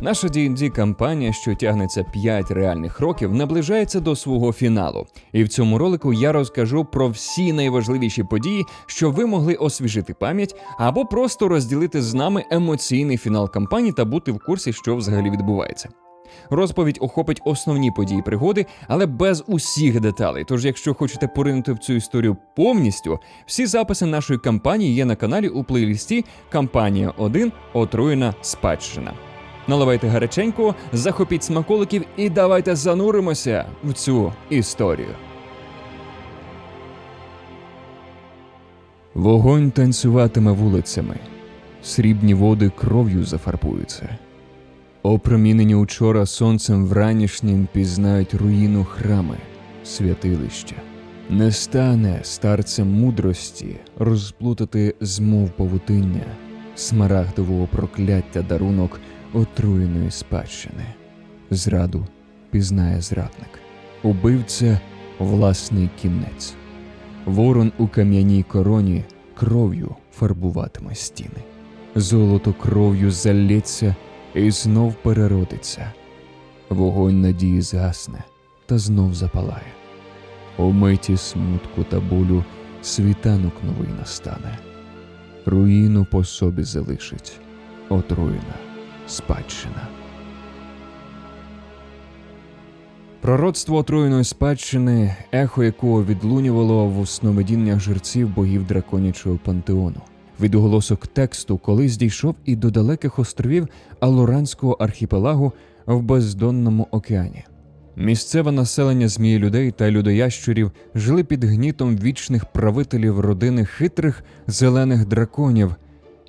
Наша D&D кампанія, що тягнеться 5 реальних років, наближається до свого фіналу. І в цьому ролику я розкажу про всі найважливіші події, що ви могли освіжити пам'ять або просто розділити з нами емоційний фінал кампанії та бути в курсі, що взагалі відбувається. Розповідь охопить основні події пригоди, але без усіх деталей. Тож, якщо хочете поринути в цю історію повністю, всі записи нашої кампанії є на каналі у плейлісті Кампанія 1 Отруєна спадщина. Наливайте гаряченько, захопіть смаколиків і давайте зануримося в цю історію. Вогонь танцюватиме вулицями, срібні води кров'ю зафарбуються. Опромінені учора сонцем вранішнім пізнають руїну храми, святилища. Не стане старцем мудрості розплутати змов павутиння, смарагдового прокляття дарунок отруєної спадщини. Зраду пізнає зрадник, убивця власний кінець. Ворон у кам'яній короні кров'ю фарбуватиме стіни. Золото кров'ю залється і знов переродиться. Вогонь надії згасне та знов запалає. У миті смутку та болю світанок новий настане. Руїну по собі залишить отруєна спадщина. Пророцтво отруєної спадщини, ехо якого відлунювало в сновидіннях жерців богів драконячого пантеону. Відголосок тексту колись дійшов і до далеких островів Алоранського архіпелагу в бездонному океані. Місцеве населення змії людей та людоящурів жили під гнітом вічних правителів родини хитрих зелених драконів,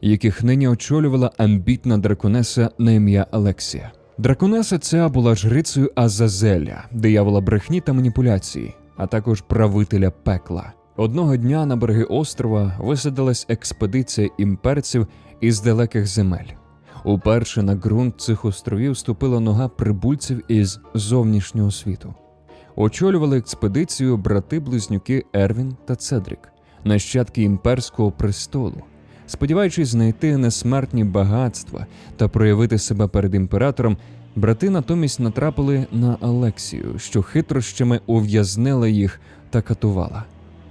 яких нині очолювала амбітна драконеса на ім'я Алексія. Драконеса ця була жрицею Азазеля, диявола брехні та маніпуляції, а також правителя пекла. Одного дня на береги острова висадилась експедиція імперців із далеких земель. Уперше на ґрунт цих островів ступила нога прибульців із зовнішнього світу. Очолювали експедицію брати-близнюки Ервін та Цедрік, нащадки імперського престолу. Сподіваючись знайти несмертні багатства та проявити себе перед імператором, брати натомість натрапили на Алексію, що хитрощами ув'язнила їх та катувала,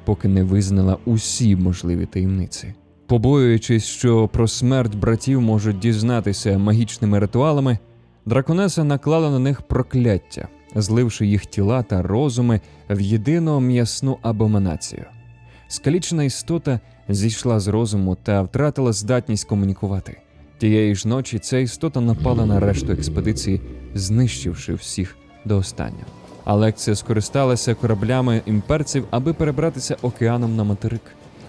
поки не визнала усі можливі таємниці. Побоюючись, що про смерть братів можуть дізнатися магічними ритуалами, драконеса наклала на них прокляття, зливши їх тіла та розуми в єдину м'ясну абоминацію. Скалічена істота зійшла з розуму та втратила здатність комунікувати. Тієї ж ночі ця істота напала на решту експедиції, знищивши всіх до останнього. Алекція скористалася кораблями імперців, аби перебратися океаном на материк.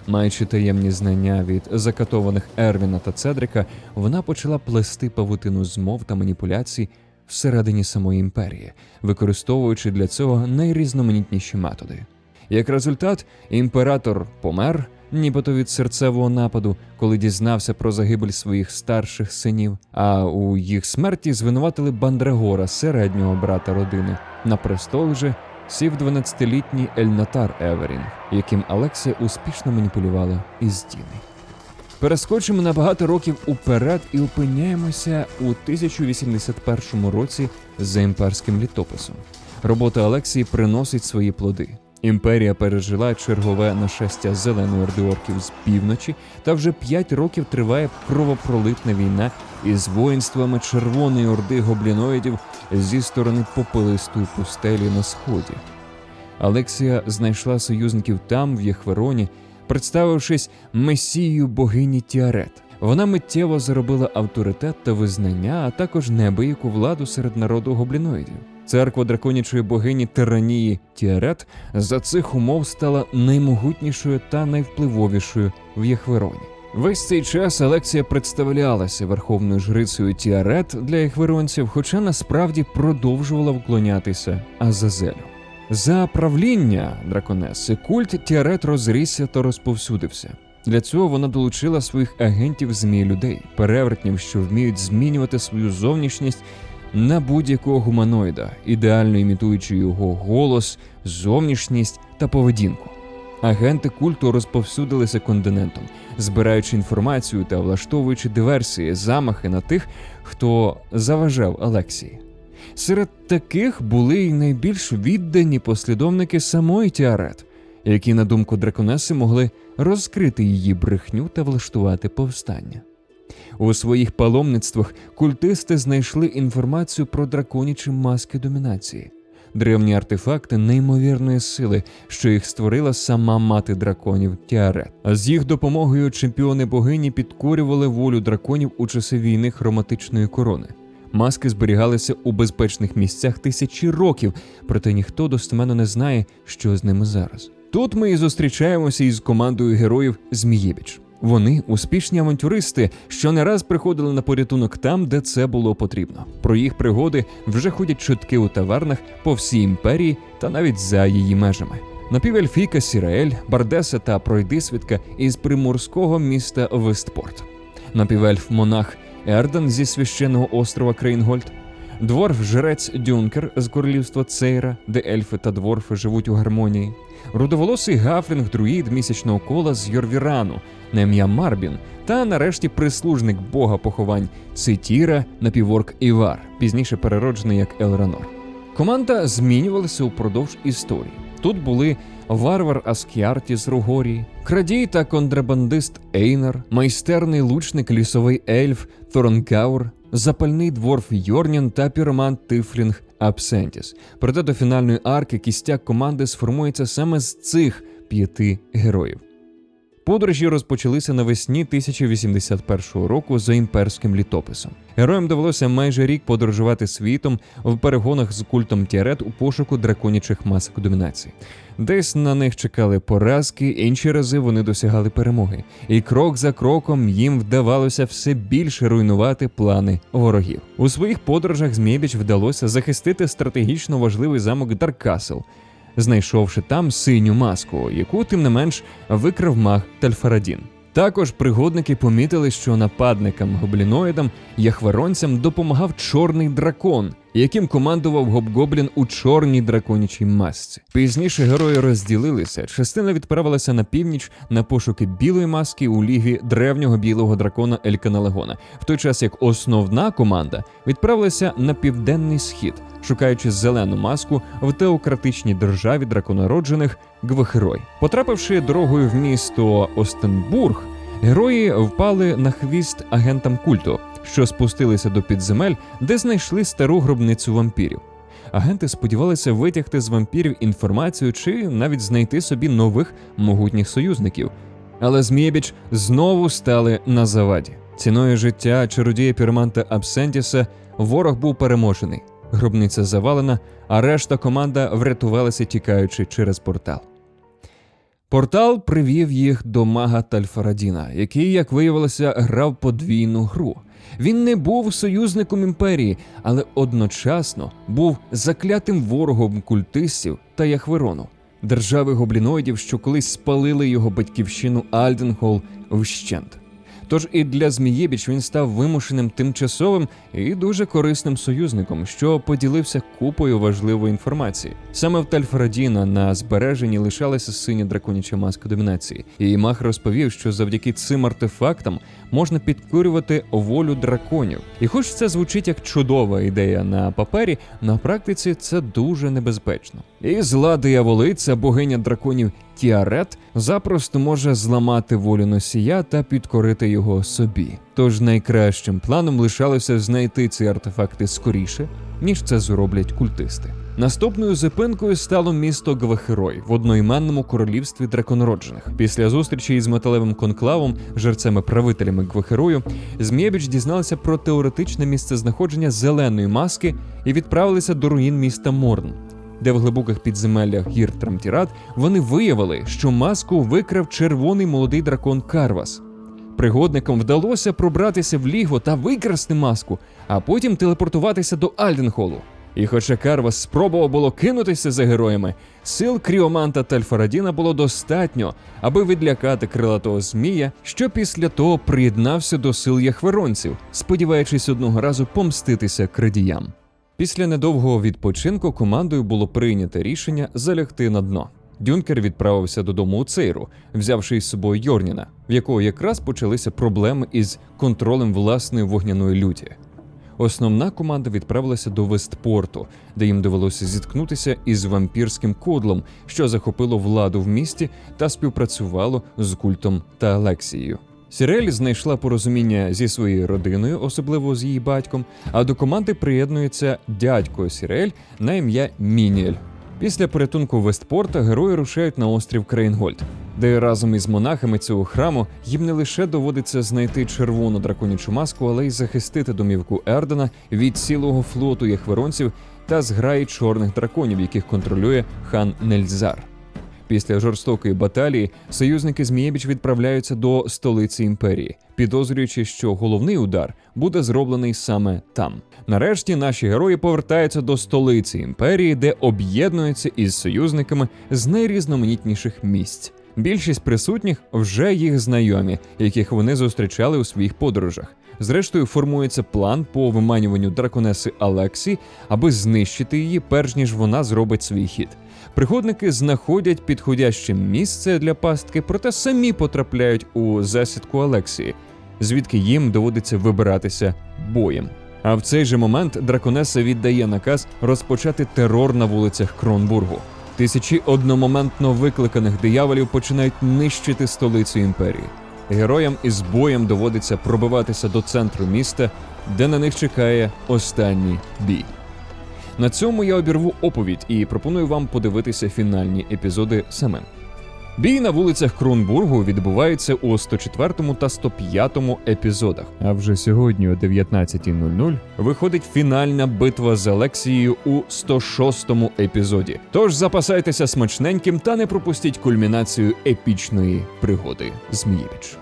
Маючи таємні знання від закатованих Ервіна та Цедрика, вона почала плести павутину змов та маніпуляцій всередині самої імперії, використовуючи для цього найрізноманітніші методи. Як результат, імператор помер, нібито від серцевого нападу, коли дізнався про загибель своїх старших синів. А у їх смерті звинуватили Бандрагора, середнього брата родини. На престол же сів 12-літній Ельнатар Еверін, яким Алексія успішно маніпулювала із Діни. Перескочимо на багато років уперед і опиняємося у 1081 році за імперським літописом. Робота Алексії приносить свої плоди. Імперія пережила чергове нашестя зеленої орди орків з півночі, та вже п'ять років триває кровопролитна війна із воїнствами Червоної орди гобліноїдів зі сторони попелистої пустелі на сході. Алексія знайшла союзників там, в Єхвероні, представившись месією богині Тіарет. Вона миттєво заробила авторитет та визнання, а також неабияку владу серед народу гобліноїдів. Церква драконячої богині Тиранії Тіарет за цих умов стала наймогутнішою та найвпливовішою в Єхвероні. Весь цей час Алексія представлялася верховною жрицею Тіарет для єхверонців, хоча насправді продовжувала вклонятися Азазелю. За правління драконеси культ Тіарет розрісся та розповсюдився. Для цього вона долучила своїх агентів змій людей, перевертнів, що вміють змінювати свою зовнішність на будь-якого гуманоїда, ідеально імітуючи його голос, зовнішність та поведінку. Агенти культу розповсюдилися континентом, збираючи інформацію та влаштовуючи диверсії, замахи на тих, хто заважав Алексії. Серед таких були й найбільш віддані послідовники самої Тіарет, які, на думку драконеси, могли розкрити її брехню та влаштувати повстання. У своїх паломництвах культисти знайшли інформацію про драконічі маски домінації, древні артефакти неймовірної сили, що їх створила сама мати драконів Тіарет. А з їх допомогою чемпіони богині підкорювали волю драконів у часи війни хроматичної корони. Маски зберігалися у безпечних місцях тисячі років, проте ніхто достеменно не знає, що з ними зараз. Тут ми і зустрічаємося із командою героїв Змієвич. Вони успішні авантюристи, що не раз приходили на порятунок там, де це було потрібно. Про їх пригоди вже ходять чутки у таварнах по всій імперії та навіть за її межами. Напівельфійка Сіраель, Бардеса та Пройдисвідка із приморського міста Вестпорт. Напівельф монах Ердан зі священного острова Крейнгольд, дворф жрець Дюнкер з королівства Цейра, де ельфи та дворфи живуть у гармонії, рудоволосий гафлінг друїд місячного кола з Йорвірану на ім'я Марбін, та нарешті прислужник бога поховань Цитіра напіворк Івар, пізніше перероджений як Елранор. Команда змінювалася упродовж історії. Тут були варвар Аскіарті з Ругорії, крадій та контрабандист Ейнар, майстерний лучник лісовий ельф Торнгаур, запальний дворф Йорнін та піромант Тифлінг Абсентіс. Проте до фінальної арки кістяк команди сформується саме з цих п'яти героїв. Подорожі розпочалися навесні 1081 року за імперським літописом. Героям довелося майже рік подорожувати світом в перегонах з культом Тіарет у пошуку драконічих масок домінації. Десь на них чекали поразки, інші рази вони досягали перемоги, і крок за кроком їм вдавалося все більше руйнувати плани ворогів. У своїх подорожах Змєбіч вдалося захистити стратегічно важливий замок Даркасел, знайшовши там синю маску, яку тим не менш викрав маг Тальфарадін. Також пригодники помітили, що нападникам гобліноїдам яхверонцям допомагав чорний дракон, яким командував гобгоблін у чорній драконячій масці. Пізніше герої розділилися. Частина відправилася на північ на пошуки білої маски у лігі древнього білого дракона Ельканалегона, в той час як основна команда відправилася на південний схід, шукаючи зелену маску в теократичній державі драконороджених Гвахерой. Потрапивши дорогою в місто Остенбург, герої впали на хвіст агентам культу, що спустилися до підземель, де знайшли стару гробницю вампірів. Агенти сподівалися витягти з вампірів інформацію чи навіть знайти собі нових могутніх союзників. Але Змієбіч знову стали на заваді. Ціною життя чародія Пірманта Абсентіса ворог був переможений. Гробниця завалена, а решта команда врятувалася, тікаючи через портал. Портал привів їх до мага Тальфарадіна, який, як виявилося, грав подвійну гру. Він не був союзником імперії, але одночасно був заклятим ворогом культистів та Яхверону, держави гобліноїдів, що колись спалили його батьківщину Альденхол вщент. Тож і для Змієбіч він став вимушеним тимчасовим і дуже корисним союзником, що поділився купою важливої інформації. Саме в Тальфарадіна на збереженні лишалася синя драконяча маска домінації, і Мах розповів, що завдяки цим артефактам можна підкорювати волю драконів. І хоч це звучить як чудова ідея на папері, на практиці це дуже небезпечно. І зла дияволиця, богиня драконів Тіарет, запросто може зламати волю носія та підкорити його собі. Тож найкращим планом лишалося знайти ці артефакти скоріше, ніж це зроблять культисти. Наступною зупинкою стало місто Гвахерой в одноіменному королівстві драконороджених. Після зустрічі із металевим конклавом, жерцями-правителями Гвахерою, Змєбіч дізналися про теоретичне місцезнаходження зеленої маски і відправилися до руїн міста Морн. Де в глибоких підземеллях гір Трамтірат вони виявили, що маску викрав червоний молодий дракон Карвас. Пригодникам вдалося пробратися в лігво та викрасти маску, а потім телепортуватися до Альденхолу. І хоча Карвас спробував було кинутися за героями, сил Кріоманта та Альфарадіна було достатньо, аби відлякати крилатого змія, що після того приєднався до сил яхверонців, сподіваючись одного разу помститися крадіям. Після недовгого відпочинку командою було прийнято рішення залягти на дно. Дюнкер відправився додому у Цейру, взявши із собою Йорніна, в якого якраз почалися проблеми із контролем власної вогняної люті. Основна команда відправилася до Вестпорту, де їм довелося зіткнутися із вампірським кодлом, що захопило владу в місті та співпрацювало з культом та Алексією. Сірель знайшла порозуміння зі своєю родиною, особливо з її батьком. А до команди приєднується дядько Сірель на ім'я Мініель. Після порятунку Вестпорта герої рушають на острів Крейнгольд, де разом із монахами цього храму їм не лише доводиться знайти червону драконячу маску, але й захистити домівку Ердена від цілого флоту яхверонців та зграї чорних драконів, яких контролює хан Нельзар. Після жорстокої баталії союзники Змієбіч відправляються до столиці імперії, підозрюючи, що головний удар буде зроблений саме там. Нарешті наші герої повертаються до столиці імперії, де об'єднуються із союзниками з найрізноманітніших місць. Більшість присутніх вже їх знайомі, яких вони зустрічали у своїх подорожах. Зрештою, формується план по виманюванню драконеси Алексі, аби знищити її, перш ніж вона зробить свій хід. Приходники знаходять підходяще місце для пастки, проте самі потрапляють у засідку Алексії, звідки їм доводиться вибиратися боєм. А в цей же момент драконеса віддає наказ розпочати терор на вулицях Кронбургу. Тисячі одномоментно викликаних дияволів починають нищити столицю імперії. Героям із боєм доводиться пробиватися до центру міста, де на них чекає останній бій. На цьому я обірву оповідь і пропоную вам подивитися фінальні епізоди самим. Бій на вулицях Кронбургу відбувається у 104 та 105 епізодах. А вже сьогодні о 19.00 виходить фінальна битва з Алексією у 106 епізоді. Тож запасайтеся смачненьким та не пропустіть кульмінацію епічної пригоди Змієвич.